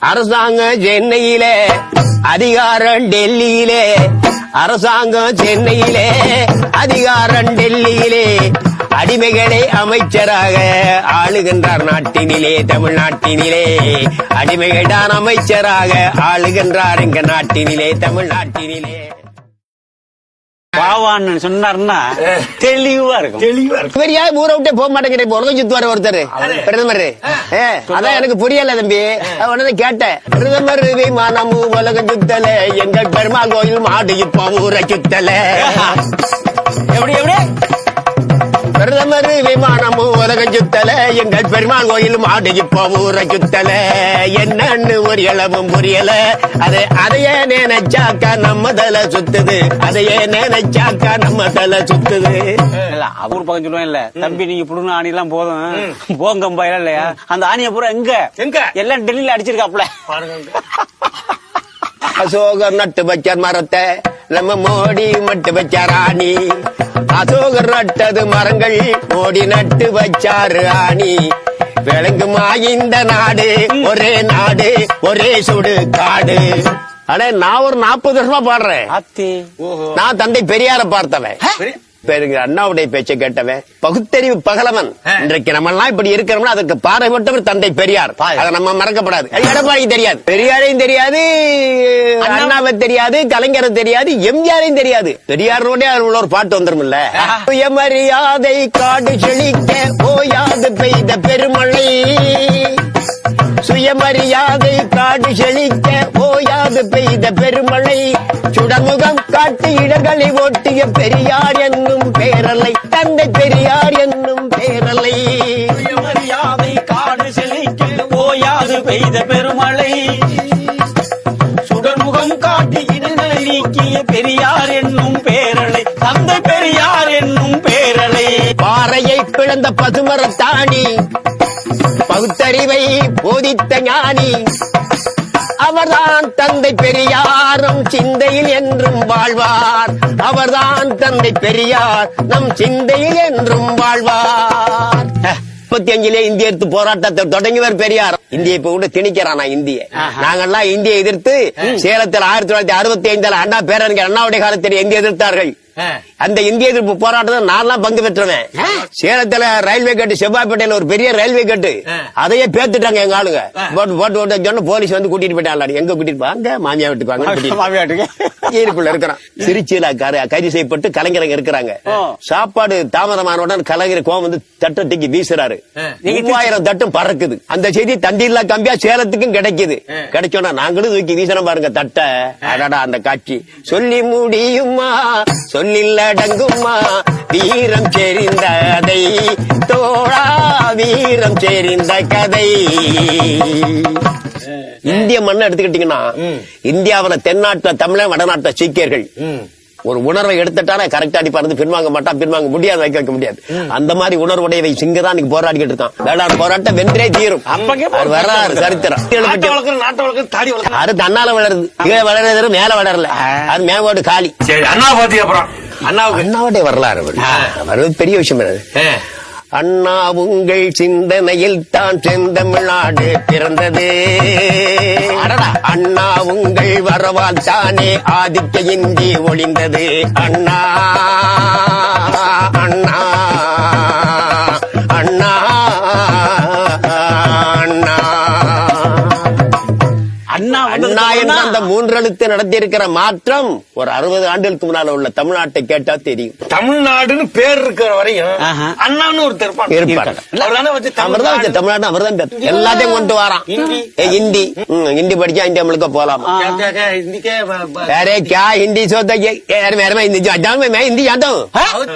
அரசாங்கம் சென்னையிலே அதிகாரம் டெல்லியிலே அரசாங்கம் சென்னையிலே அதிகாரம் டெல்லியிலே அடிமைகளை அமைச்சராக ஆளுகின்றார் நாட்டினிலே தமிழ்நாட்டினிலே. அடிமைகள் தான் அமைச்சராக ஆளுகின்றார் எங்க நாட்டினிலே தமிழ்நாட்டினிலே. பாவான்னு சொன்னாருன்னா தெளிவா இருக்கும். தெளிவா இருக்கு இவர் ஏன் ஊரை விட்டே போக மாட்டேங்கிற உலகம் சுத்துவாரு ஒருத்தர். பிரதமர். ஏ, அதான் எனக்கு புரியல தம்பி. உடனே கேட்டேன். பிரதமர் விமானமும் உலகம் சுத்தல. எங்கள் பெருமாள் கோயில் மாடு இப்ப ஊரை சுத்தல. எப்படி எப்படி? பிரதமர் விமானமும் உலகம் சுத்தல. எங்கள் பெருமாள் கோயில் மாடு இப்ப ஊரை சுத்தல. என்னன்னு ஒரு இளவும் புரியல. அதை அதையே நினைச்சாக்கா நம்ம தலை சுத்துது. அதையே நினைச்சாக்கா நம்ம தலை சுத்துது. அவர் பக்கம் சொல்லுவேன் இல்ல. தம்பி நீங்க புடுங்க ஆணி எல்லாம் போதும் போங்கம்பா இல்லையா? அந்த ஆணியை பூரா எங்க? எங்க? எல்லாம் டெல்லியில அடிச்சிருக்காப்ல அசோகர் நட்டு வச்சார் மரத்தை. நம்ம மோடி மட்டு வச்சார் ஆணி. அசோகர் நட்டது மரங்கள் மோடி நட்டு வச்சாரு ஆணி. விளங்குமா இந்த நாடு? ஒரே நாடு ஒரே சுடு காடு. அடே நான் ஒரு நாற்பது வருஷமா பாடுறேன். நான் தந்தை பெரியார பார்த்தவன். அண்ணாவுடைய பேச்சை கேட்டவன் பகுத்தறிவு பகலவன். இன்றைக்கு நம்ம எல்லாம் இப்படி இருக்கிறோம்னா அதுக்கு பாறைப்பட்டவர் தந்தை பெரியார். பாரு. அதை நம்ம மறக்கப்படாது. எடப்பாடி தெரியாது. பெரியாரையும் தெரியாது அண்ணாவை தெரியாது கலைஞரை தெரியாது எம்ஜிஆரையும் தெரியாது. பெரியாரோட உள்ள ஒரு பாட்டு வந்துரும்ல. சுயமரியாதை காடு செழிக்க ஓயாது பெய்த பெருமழை. சுயமரியாதை காடு செழிக்க ஓயாது பெய்த பெருமழை. சுடமுகம் காட்டு இடங்களை ஓட்டிய பெரியார் என்னும் பேரலை தந்தை பெரியார் என்னும் பேரலை. மரியாதை காடு செழிக்க ஓயாது பெய்த பெருமழை. சுடர்முகம் காட்டி இடங்களை நீக்கிய பெரியார் என்னும் பேரலை தந்தை பெரியார் என்னும் பேரலை. பாறையை பிளந்த பசுமரத்தாணி பகுத்தறிவை போதித்த ஞானி. அவர்தான் தந்தை பெரியாரும் சிந்தையில் என்றும் வாழ்வார். அவர்தான் தந்தை பெரியார் நம் சிந்தையில் என்றும் வாழ்வார். முப்பத்தி அஞ்சுல இந்திய எதிர்த்து போராட்டத்தை தொடங்கியவர் பெரியார். இந்திய இப்ப கூட திணிக்கிறானா இந்திய. நாங்கெல்லாம் இந்தியை எதிர்த்து சேலத்தில் ஆயிரத்தி தொள்ளாயிரத்தி அறுபத்தி ஐந்துல அண்ணா பேரறிஞர் அண்ணாவுடைய காலத்தில் இந்திய எதிர்த்தார்கள். அந்த இந்திய எதிர்ப்பு போராட்டத்தில் நான்லாம் பங்கு பெற்றவன். சேலத்துல ரயில்வே கேட்டு செவ்வாய்ப்பேட்டையில ஒரு பெரிய ரயில்வே கேட்டு. அதையே பேத்துட்டாங்க எங்க ஆளுங்க. போட்டு போட்டு போட்டு சொன்ன போலீஸ் வந்து கூட்டிட்டு போயிட்டாங்க எங்க கூட்டிட்டு வாங்க மாமியா வீட்டுக்கு வாங்க கூட்டிட்டு மாமியாட்டுக்கு ஜெயிலுக்குள்ள இருக்கிறான். திருச்சியில கைது செய்யப்பட்டு கலைஞரங்க இருக்கிறாங்க. சாப்பாடு தாமதமான உடனே கலைஞர் கோவம் வந்து தட்டை தூக்கி வீசுறாரு. மூவாயிரம் தட்டும் பறக்குது. அந்த செய்தி தந்தியில்லா கம்பியா சேலத்துக்கும் கிடைக்குது. கிடைச்சோன்னா நாங்களும் தூக்கி வீசணும் பாருங்க தட்டை. அடடா அந்த காட்சி. சொல்லி முடியுமா? சொல்லில் அடங்குமா வீரம் செறிந்த கதை. தோழா வீரம் செறிந்த கதை. இந்திய மண்ணை எடுத்துக்கிட்டீங்கன்னா இந்தியாவுல தென்னாட்டுல தமிழன் வடநாட்டுல சீக்கியர்கள். ஒரு உணர்வை எடுத்துட்டானா கரெக்டா அடிப்பாரு. பின்வாங்க மாட்டான் பின்வாங்க முடியாது வைக்க வைக்க முடியாது. அந்த மாதிரி உணர்வுடையவை சிங்க தான் போராடிக்கிட்டு இருக்கான். வேளாண் போராட்டம் வென்றே தீரும். வர்றாரு சரித்திரம். அது தன்னால வளருது. கீழே வளர்றது மேல வளரல. அது மேம்போடு காலி. சரி அண்ணா பாத்தி அப்புறம். அண்ணாவுக்கு. அண்ணாவுடைய வரலாறு அவர் பெரிய விஷயம் ஆ. அண்ணா உங்கள் சிந்தனையில் தான் செந்தமிழ்நாடு பிறந்தது. அண்ணா உங்கள் வரவால் தானே ஆதிக்க இந்தி ஒளிந்தது அண்ணா அண்ணா. அண்ணா அண்ணா என்ற அந்த வந்ததுக்கு மூன்றெழுத்து நடத்தியிருக்கிற மாற்றம் ஒரு அறுபது ஆண்டுகளுக்கு முன்னால உள்ள தமிழ்நாட்டை கேட்டா தெரியும் தமிழ்நாடுன்னு பேர் இருக்கிற வரையும் ஆஹா. அண்ணான்னு ஒருத்தர் இருப்பான் இருப்பார். அவர்தானே வச்சு அவர் தான் வச்ச தமிழ்நாடு தமிழ்நாடு அவர் தான் பேர். எல்லாத்தையும் கொண்டு வரான் ஹிந்தி. ஏ, ஹிந்தி ம், ஹிந்தி படிச்சா இந்தியா முழுக்க போலாம் क्या- क्या- क्या, हिंदी के ब- ब- अरे क्या हिंदी सोता ये यार मेरे में हिंदी जानता हूँ मैं मैं हिंदी जानता हूँ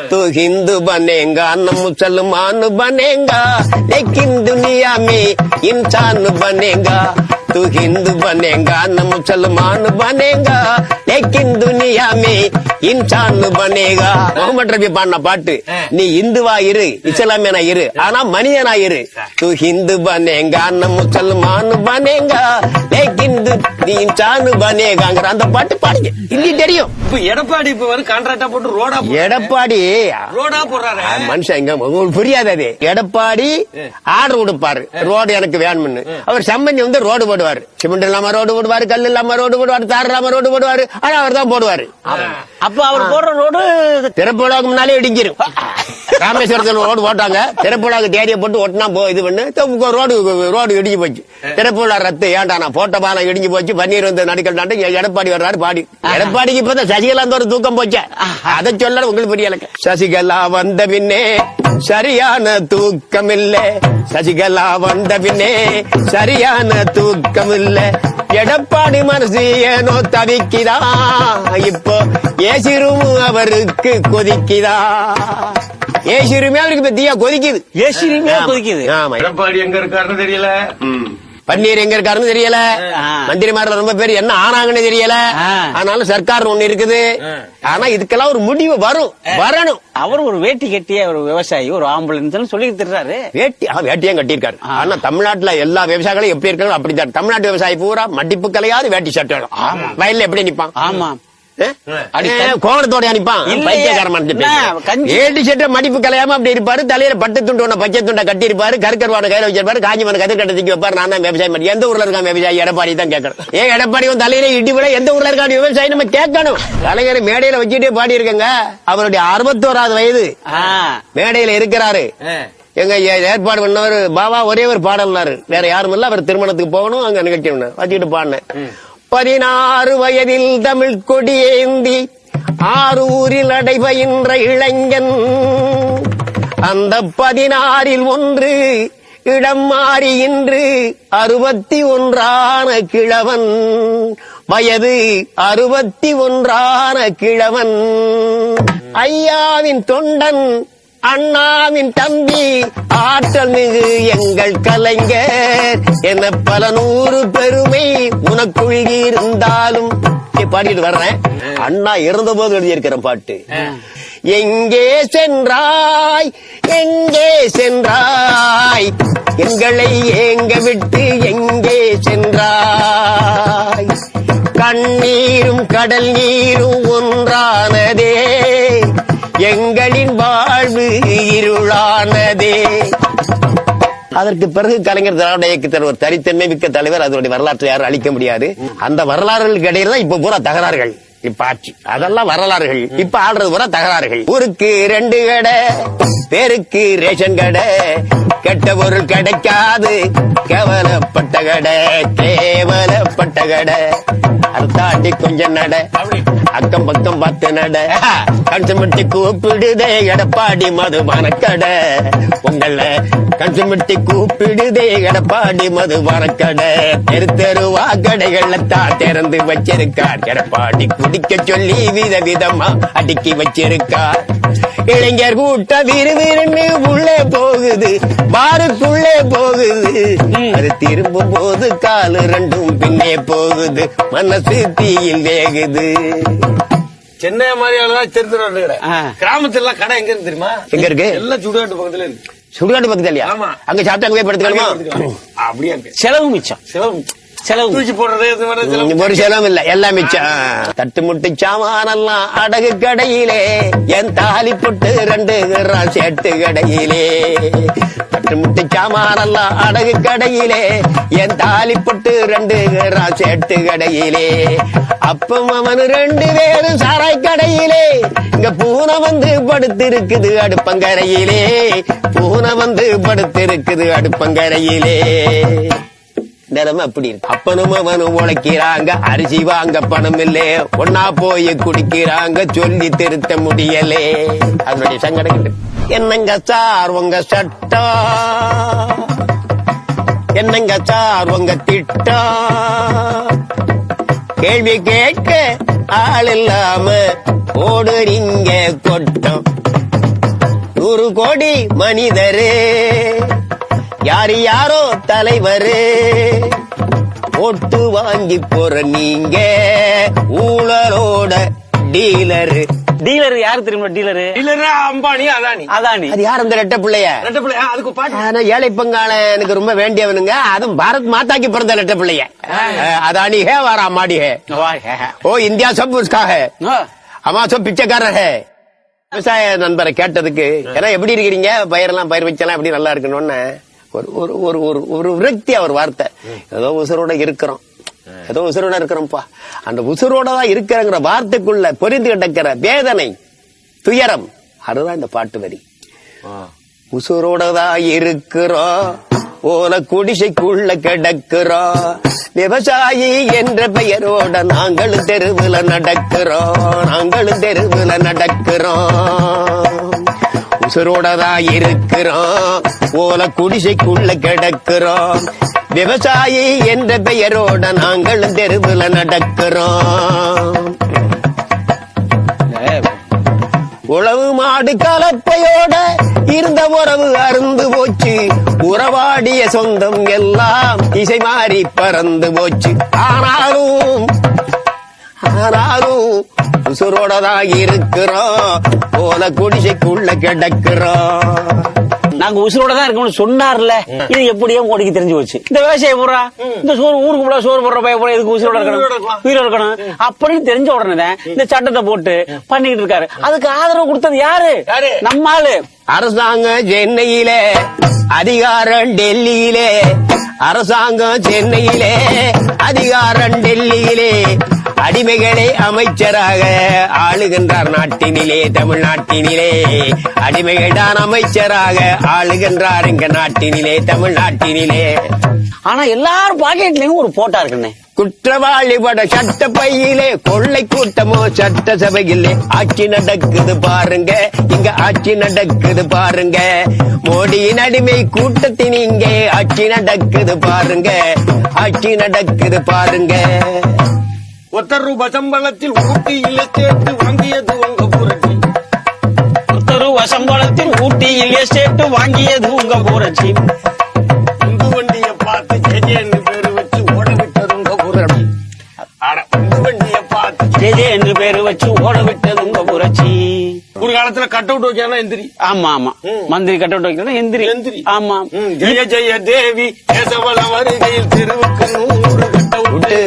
तू हिंदू बनेगा न मुसलमान बनेगा लेकिन दुनिया में इंसान बनेगा तू हिंदू बनेगा न मुसलमान बनेगा लेकिन दुनिया में இன்சான்னு பண்ணேகா முகமது ரபி பாடின பாட்டு. நீ இந்துவா இரு இஸ்லாமியனா இரு ஆனா மனிதனா இரு. தூ ஹிந்து பனேங்கா முசல்மானு பனேங்கா. ஏ ஹிந்து நீ இன்சான்னு பனேகாங்கிற அந்த பாட்டு பாடுங்க. இல்லி தெரியும். இப்ப எடப்பாடி இப்ப வந்து கான்ட்ராக்டா போட்டு ரோடா எடப்பாடி. ரோடா போடுறாரு. மனுஷன் எங்க உங்களுக்கு புரியாது அது. எடப்பாடி ஆர்டர் கொடுப்பாரு. ரோடு எனக்கு வேணும்னு. அவர் சம்பந்தி வந்து ரோடு போடுவார். சிமெண்ட் இல்லாம ரோடு போடுவாரு கல் இல்லாம ரோடு போடுவாரு தார் இல்லாம ரோடு போடுவாரு. ஆனா அவர் தான் போடுவாரு. அப்ப அவர் போடுற ரோடு திறப்புழாக்கு முன்னாலே இடிஞ்சிரும். ராமேஸ்வரத்துல ரோடு போட்டாங்க. திறப்புழாக்கு தேதியை போட்டு ஒட்டினா போ இது பண்ணு. ரோடு ரோடு இடிஞ்சு போச்சு. திறப்புழா ரத்து. ஏன்டா நான் போட்ட பாலம் இடிஞ்சு போச்சு. பன்னீர் வந்து நடிக்கலான்ட்டு எடப்பாடி வர்றாரு பாடி. எடப்பாடிக்கு இப்பதான் சசிகலா ஒரு தூக்கம் போச்சே. அதை சொல்ல உங்களுக்கு புரியல. சசிகலா வந்த பின்னே சரியான தூக்கம் இல்ல சசிகலா வந்த பின்னே சரியான தூக்கம் இல்ல எடப்பாடி மனசு ஏனோ தவிக்குதா? இப்போ ஏசி ரூம் அவருக்கு கொதிக்குதா? ஏசி ரூமே அவருக்கு பத்தியா கொதிக்குது. ஏசி ரூமே ஆமா. கொதிக்குது. ஆமா. எடப்பாடி எங்க இருக்காருன்னு தெரியல. பன்னீர் எங்க இருக்காருன்னு தெரியல. ஆ. மந்திரிமார்ல ரொம்ப பேர். என்ன ஆனாங்கன்னு தெரியல. ஆனாலும் சர்க்கார் ஒண்ணு இருக்குது. ஆனா இதுக்கெல்லாம் ஒரு முடிவு வரும். வரணும். அவர் ஒரு வேட்டி கட்டிய ஒரு விவசாயி ஒரு ஆம்புலன்ஸ் சொல்லி திட்டுறாரு. வேட்டி வேட்டியும் கட்டியிருக்காரு. ஆனா தமிழ்நாட்டுல எல்லா விவசாயிகளும் எப்படி இருக்காங்க அப்படித்தான். தமிழ்நாட்டு விவசாயி பூரா மடிப்பு கலையாவது வேட்டி வேணும். வயல்ல எப்படி நிப்பான்? ஆமா. கோவணத்தோட இல்லையே. பைத்தியக்காரன் ஏட்டி சட்டை மடிப்பு கலையாம அப்படி இருப்பாரு. தலையில பட்டு துண்டு ஒண்ணு பச்சை துண்டை கட்டி இருப்பாரு கருக்கருவான கையில வச்சிருப்பாரு. காஞ்சி மன கதிர் கட்ட தூக்கி வைப்பாரு. நான் தான் விவசாயம் பண்ணி எந்த ஊர்ல இருக்கான் விவசாயி? எடப்பாடி தான் கேட்கணும். ஏன் எடப்பாடி உன் தலையில இடி விட எந்த ஊர்ல இருக்கான் விவசாயி? நம்ம கேட்கணும். கலைஞர் மேடையில வச்சுட்டே பாடி இருக்கங்க அவருடைய அறுபத்தோராவது வயது. மேடையில இருக்கிறாரு. எங்க ஏ- ஏற்பாடு பண்ணவர் பாபா ஒரே ஒரு பாடல்னாரு. வேற யாரும் இல்ல. அவர் திருமணத்துக்கு போகணும் அங்க நிகழ்ச்சி வச்சுட்டு பாடினேன். பதினாறு வயதில் தமிழ் கொடியேந்தி ஆரூரில் அடைபயின்ற இளைஞன். அந்த பதினாறில் ஒன்று இடம் மாறி இன்று அறுபத்தி ஒன்றான கிழவன். வயது அறுபத்தி ஒன்றான கிழவன். ஐயாவின் தொண்டன் அண்ணாவின் தம்பி ஆற்றல் மிகு எங்கள் கலைஞர். என பல நூறு பெருமை உனக்குள் இருந்தாலும். பாடிட்டு வர்றேன். அண்ணா இறந்த போது எழுதியிருக்கிற பாட்டு. எங்கே சென்றாய் எங்கே சென்றாய்? எங்களை ஏங்க விட்டு எங்கே சென்றாய்? கண்ணீரும் கடல் நீரும் ஒன்றானதே. எங்களின் வாழ்வு இருளானதே. அதற்கு பிறகு கலைஞர் திராவிட இயக்கத்தின் ஒரு தனித்தன்மை மிக்க தலைவர் அதனுடைய வரலாற்றை யாரும் அழிக்க முடியாது. அந்த வரலாறுகளுக்கு இடையில தான் இப்ப பூரா தகராறுகள். இப்ப ஆட்சி அதெல்லாம் வரலாறுகள். இப்ப ஆடுறது பூரா தகராறுகள். ஊருக்கு ரெண்டு கடை பேருக்கு ரேஷன் கடை. கெட்ட பொருள் கிடைக்காது. கேவலப்பட்ட கடை கேவலப்பட்ட கடை. அதை கொஞ்சம் நட. அக்கம் பக்கம் பார்த்து நட. கன்சுமட்டி கூப்பிடுதே எடப்பாடி மதுபான கடை உங்கள கன்சுமட்டி கூப்பிடுதே எடப்பாடி மதுபான கடை தெரு தெருவா கடைகள்ல தான் திறந்து வச்சிருக்கார் எடப்பாடி குடிக்க சொல்லி வித விதமா அடுக்கி வச்சிருக்கார். இளைஞர் கூட்ட விறுவிறுன்னு உள்ளே போகுது. பாருக்குள்ளே போகுது. அது திரும்பும் போது காலு ரெண்டும் பின்னே போகுது. மனசு தீயில் வேகுது. சென்னை மாதிரி ஆளுதான் தெரிஞ்சிடும் ஆ. கிராமத்துல எல்லாம் கடை எங்க இருக்கு தெரியுமா? எங்க இருக்கு? எல்லாம் சுடுகாட்டு பக்கத்துல இருக்கு. சுடுகாட்டு பக்கத்துல இல்லையா ஆமா. அங்க சாப்பிட்டு அங்கே படுத்துக்கணுமா அப்படியே இருக்கு செலவு மிச்சம். சிவம் செலவு. தூக்கி போடுறது. ஒரு செலவும் இல்ல எல்லாம் மிச்சம். தட்டு முட்டு சாமானெல்லாம் அடகு கடையிலே என் தாலி பொட்டு ரெண்டு சேட்டு கடையிலே. தட்டு முட்டு சாமானெல்லாம் அடகு கடையிலே என் தாலி பொட்டு ரெண்டு சேட்டு கடையிலே. அப்பம் அவனு ரெண்டு பேரும் சாராய் கடையிலே. இங்க பூனை வந்து படுத்திருக்குது அடுப்பங்கரையிலே. பூனை வந்து படுத்திருக்குது அடுப்பங்கரையிலே. நிலைமை அப்படி இருக்கு. அப்பனும் அவனும் உழைக்கிறாங்க அரிசி வாங்க பணம் இல்லே. ஒன்னா போய் குடிக்கிறாங்க சொல்லி திருத்த முடியலே. அதனுடைய சங்கடம் என்னங்க சார் உங்க சட்டம்? என்னங்க சார் உங்க திட்டம்? கேள்வி கேட்க ஆள் இல்லாம ஓடுறீங்க கொட்டம். நூறு கோடி மனிதரே. யாரு யாரோ தலைவரு? ஓட்டு வாங்கி போற நீங்க ஊழலோட டீலரு. டீலர் யாரு தெரியுமா டீலரு? இல்லன்னா அம்பானி அதானி. அதானி. அது யார் அந்த ரெட்ட பிள்ளைய? ரெட்ட பிள்ளை ஆ, அதுக்கு பாட்டு. ஆனா ஏழை பங்காள எனக்கு ரொம்ப வேண்டியவனுங்க. அதுவும் பாரத் மாதாக்கு பிறந்த ரெட்ட பிள்ளைய. அதானி ஹே வாரா மாடி ஹே. ஓ இந்தியா சப் உஸ்கா ஹே. அம்மா சோ பிச்சைக்காரர் ஹே. விவசாய நண்பரை கேட்டதுக்கு ஏன்னா எப்படி இருக்கிறீங்க? பயிரெல்லாம் பயிர் வச்செல்லாம் எப்படி நல்லா இருக்கணும்னு. ஒரு ஒரு ஒரு ஒரு ஒரு விரக்தி அவர் வார்த்தை. ஏதோ உசுரோட இருக்கிறோம். ஏதோ உசுரோட இருக்கிறோம்ப்பா அந்த உசுரோட தான் இருக்கிறங்கிற வார்த்தைக்குள்ள பொரிந்து கிடக்கிற வேதனை துயரம் அதுதான் இந்த பாட்டு வரி. உசுரோட தான் இருக்கிறோம். ஓல குடிசைக்குள்ள கிடக்கிறோம். விவசாயி என்ற பெயரோட நாங்களும் தெருவுல நடக்கிறோம். நாங்களும் தெருவுல நடக்கிறோம். உசுரோட தான் இருக்கிறோம். ஓல குடிசைக்குள்ள கிடக்கிறோம். விவசாயி என்ற பெயரோட நாங்களும் தெருவுல நடக்கிறோம். உழவு மாடு கலப்பையோட இருந்த உறவு அருந்து போச்சு. உறவாடிய சொந்தம் எல்லாம் இசை மாறி பறந்து போச்சு. ஆனாலும் ஆனாலும் உசுரோட தான் இருக்கிறோம். போல குடிசைக்குள்ள கிடக்கிறோம். நாங்க உசுரோட தான் இருக்கோம்னு சொன்னார்ல. இது எப்படியோ மோடிக்கு தெரிஞ்சு போச்சு. இந்த விவசாய போடுறா. இந்த சோறு ஊருக்கு போட சோறு போடுற பைய போட இதுக்கு உசுரோட இருக்கணும். உயிரோட இருக்கணும். அப்படின்னு தெரிஞ்ச உடனே இந்த சட்டத்தை போட்டு பண்ணிக்கிட்டு இருக்காரு. அதுக்கு ஆதரவு கொடுத்தது யாரு? யாரு? நம்ம ஆளு. அரசாங்கம் சென்னையிலே அதிகாரம் டெல்லியிலே. அரசாங்கம் சென்னையிலே அதிகாரம் டெல்லியிலே. அடிமைகளை அமைச்சராக ஆளுகின்றார் நாட்டினிலே தமிழ்நாட்டினிலே. அடிமைகள் தான் அமைச்சராக ஆளுகின்றார் எங்க நாட்டினிலே தமிழ்நாட்டினிலே. ஆனா எல்லாரும் பாக்கெட்லயும் ஒரு போட்டா இருக்குண்ணே. குற்றவாளி பட சட்ட பையிலே கொள்ளை கூட்டமோ சட்ட சபையிலே ஆட்சி நடக்குது பாருங்க இங்க ஆட்சி நடக்குது பாருங்க. மோடியின் அடிமை கூட்டத்தின் இங்கே ஆட்சி நடக்குது பாருங்க ஆட்சி நடக்குது பாருங்க. ஒத்தர் ரூபாய் சம்பளத்தில் ஊட்டியில் சேர்த்து வாங்கியது உங்க புரட்சி ஒருத்தரு சம்பளத்தில் ஊட்டியில் எஸ்டேட் வாங்கியது உங்க புரட்சி உந்து வண்டிய பார்த்து ஜெஜேன்னு பேரு வச்சு ஓட விட்டது உங்க புரட்சி ஆட உந்து வண்டிய பார்த்து ஜெஜே என்று பேரு வச்சு ஓட விட்டது உங்க புரட்சி ஒரு காலத்துல கட் அவுட் வைக்கானா எந்திரி. ஆமா ஆமா. மந்திரி கட்டவுட் வைக்கிறதா எந்திரி. எந்திரி. ஆமா. ஜெய ஜெய தேவி கேசவல வருகையில் திருவுக்கு நூறு கட்ட விட்டு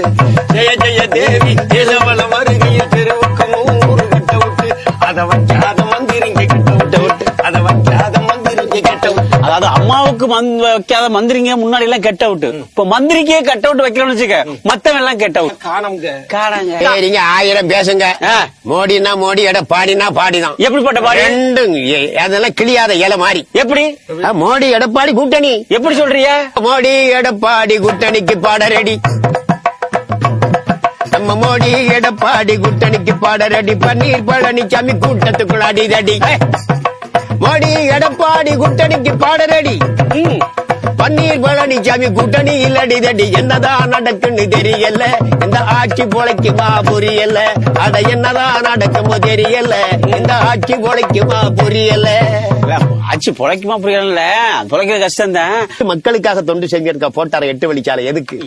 ஜெய ஜெய தேவி கேசவல வருகையில் திருவுக்கு நூறு கட்ட விட்டு. அத வைக்காத மந்திரிங்க கட்ட விட்டு. அத வைக்காத மந்திரிங்க கட்ட விட்டு. அதாவது அம்மாவுக்கு வைக்காத மந்திரிங்க முன்னாடி எல்லாம் கெட்ட அவுட் இப்ப மந்திரிக்கே கட் அவுட் வைக்கலாம்னு வச்சுக்க மத்தவன் எல்லாம் கெட்ட அவுட் காணம்ங்க. காடாங்க சரிங்க ஆயிரம் பேசுங்க. மோடினா மோடி எட பாடினா பாடிதான். எப்படிப்பட்ட பாடி? ரெண்டும் அதெல்லாம் கிளியாத இலை மாதிரி. எப்படி? மோடி எடப்பாடி கூட்டணி. எப்படி சொல்றிய? மோடி எடப்பாடி கூட்டணிக்கு பாட ரெடி நம்ம மோடி எடப்பாடி கூட்டணிக்கு பாட ரெடி. பன்னீர் பழனிசாமி கூட்டத்துக்குள் அடிதடி மோடி எடப்பாடி கூட்டணிக்கு பாட ரெடி. பன்னீர் பழனிசாமி கூட்டணியில் அடிதடி என்னதான் நடக்குன்னு தெரியல. இந்த ஆட்சி பொழைக்குமா புரியல. அட என்னதான் நடக்குமோ தெரியல. இந்த ஆட்சி பொழைக்குமா புரியல. ஆச்சு பொழைக்குமா புரியல பொழைக்கிற கஷ்டம் தான் மக்களுக்காக தொண்டு செஞ்சிருக்க போட்டார எட்டு வழிச்சாலை எதுக்கு?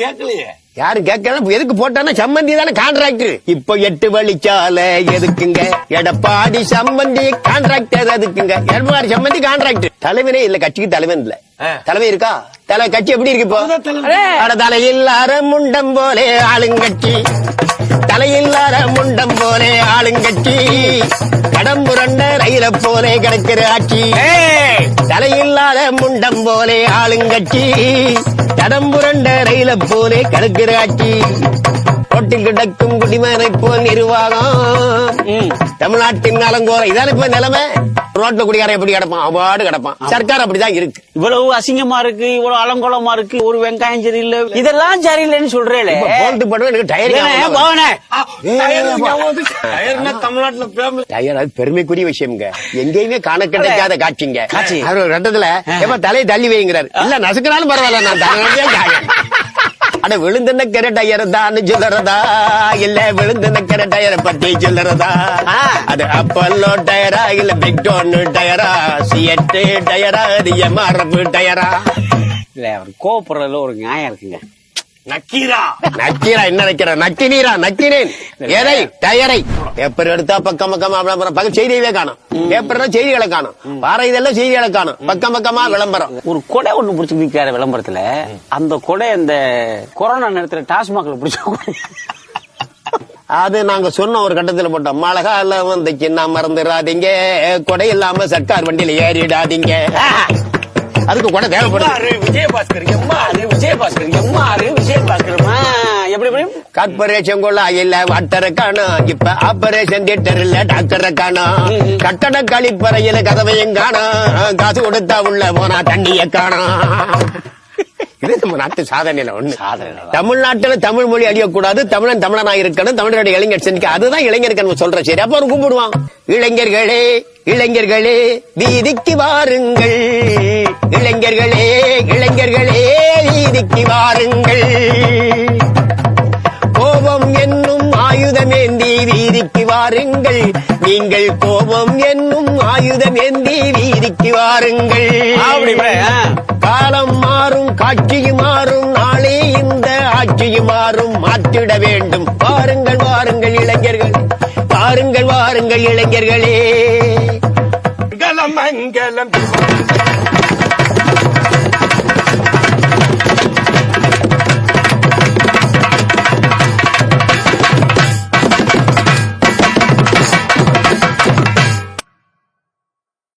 கேட்கலையே. யாரும் கேட்கல? எதுக்கு போட்டானா சம்பந்தி தானே கான்ட்ராக்டர் இப்போ எட்டு வழிச்சாலை எதுக்குங்க? எடப்பாடி சம்பந்தி கான்ட்ராக்டர் எதுக்குங்க எடப்பாடி சம்பந்தி கான்ட்ராக்டர் தலைவனே இல்ல கட்சிக்கு தலைவன் இல்ல. தலைமை இருக்கா? தலை கட்சி எப்படி இருக்கு இப்போ. அட. தலையில்லாத முண்டம் போலே ஆளுங்கட்சி. தலையில்லாத முண்டம் போலே ஆளுங்கட்சி. கடம்புரண்ட ரயில போலே கிடக்கிற ஆட்சி. தலையில்லாத முண்டம் போலே ஆளுங்கட்சி கடம்புரண்ட ரயில போலே கிடக்கிற ஆட்சி. கிடக்கும் குடிமனை போல் நிர்வாகம். தமிழ்நாட்டின் நலங்கோர இதான இப்ப நிலைமை? ரோட்ல குடிகாரன் எப்படி கிடப்பான்? அவாடு கிடப்பான். சர்க்கார் அப்படிதான் இருக்கு. இவ்வளவு அசிங்கமா இருக்கு இவ்வளவு அலங்கோலமா இருக்கு ஒரு வெங்காயம் சரியில்லை. இதெல்லாம் சரியில்லைன்னு சொல்றேன் போல்ட்டு பண்ணுவேன் எனக்கு டயர் டயர் அது பெருமைக்குரிய விஷயம்ங்க. எங்கேயுமே காண கிடைக்காத காட்சிங்க. காட்சி. அவர் எப்ப தலையை தள்ளி வைங்கிறார். இல்ல நசுக்கினாலும் பரவாயில்ல நான். அட விழுந்துன டயர் தான் சொல்லுறதா இல்ல விழுந்துன கெர டயரை பத்தி சொல்லுறதா. அது அப்பல்லோ டயரா இல்ல பிக்டோன் டயரா? சிஎட்டு டயரா அது எம்ஆர்எஃப் டயரா? இல்ல அவர் கோவப்படுறதுல ஒரு நியாயம் இருக்குங்க. நக்கீரா. நக்கீரா என்ன நக்கிற நக்கினீரா நக்கினேன். எதை? டயரை பேப்பர் எடுத்தா பக்கம் பக்கமா விளம்பரம். பக்கம் செய்தியவே காணும். பேப்பர்னா செய்திகளை காணும். பாறை இதெல்லாம் செய்திகளை காணும். பக்கம் பக்கமா விளம்பரம். ஒரு கொடை ஒண்ணு பிடிச்சி நிக்காரு விளம்பரத்துல. அந்த கொடை அந்த கொரோனா நேரத்துல டாஸ்மாக்ல பிடிச்ச அது நாங்க சொன்ன ஒரு கட்டத்துல போட்டோம். மழகால வந்து சின்ன மறந்துடாதீங்க கொடை இல்லாம சர்க்கார் வண்டியில ஏறிடாதீங்க. அதுக்கு கொடை தேவைப்படுது விஜயபாஸ்கர் எம்மாரு விஜயபாஸ்கர் எம்மாரு விஜயபாஸ்கர் எப்படி எப்படி? கார்பரேஷன் கொள்ள இல்ல வாட்டரை காணும் இப்ப ஆபரேஷன் தியேட்டர் இல்ல டாக்டரை காணும் கட்டட கழிப்பறையில கதவையும் காணும் காசு கொடுத்தா உள்ள போனா தண்ணிய காணும் இது நம்ம நாட்டு சாதனையில ஒண்ணு. தமிழ்நாட்டுல தமிழ் மொழி அழியக்கூடாது தமிழன் தமிழனா இருக்கணும் தமிழனுடைய இளைஞர் சிந்திக்க அதுதான் இளைஞருக்கு நம்ம சொல்ற சரி அப்ப கூப்பிடுவான் இளைஞர்களே இளைஞர்களே வீதிக்கு வாருங்கள். இளைஞர்களே இளைஞர்களே வீதிக்கு வாருங்கள். கோபம் என்னும் ஆயுதமேந்தி வீதிக்கு வாருங்கள். நீங்கள் கோபம் என்னும் ஆயுதமேந்தி வீதிக்கு வாருங்கள். மாறும் மாற்றிட வேண்டும். வாருங்கள் வாருங்கள் இளைஞர்கள். வாருங்கள் வாருங்கள் இளைஞர்களே. மங்களம் மங்களம்.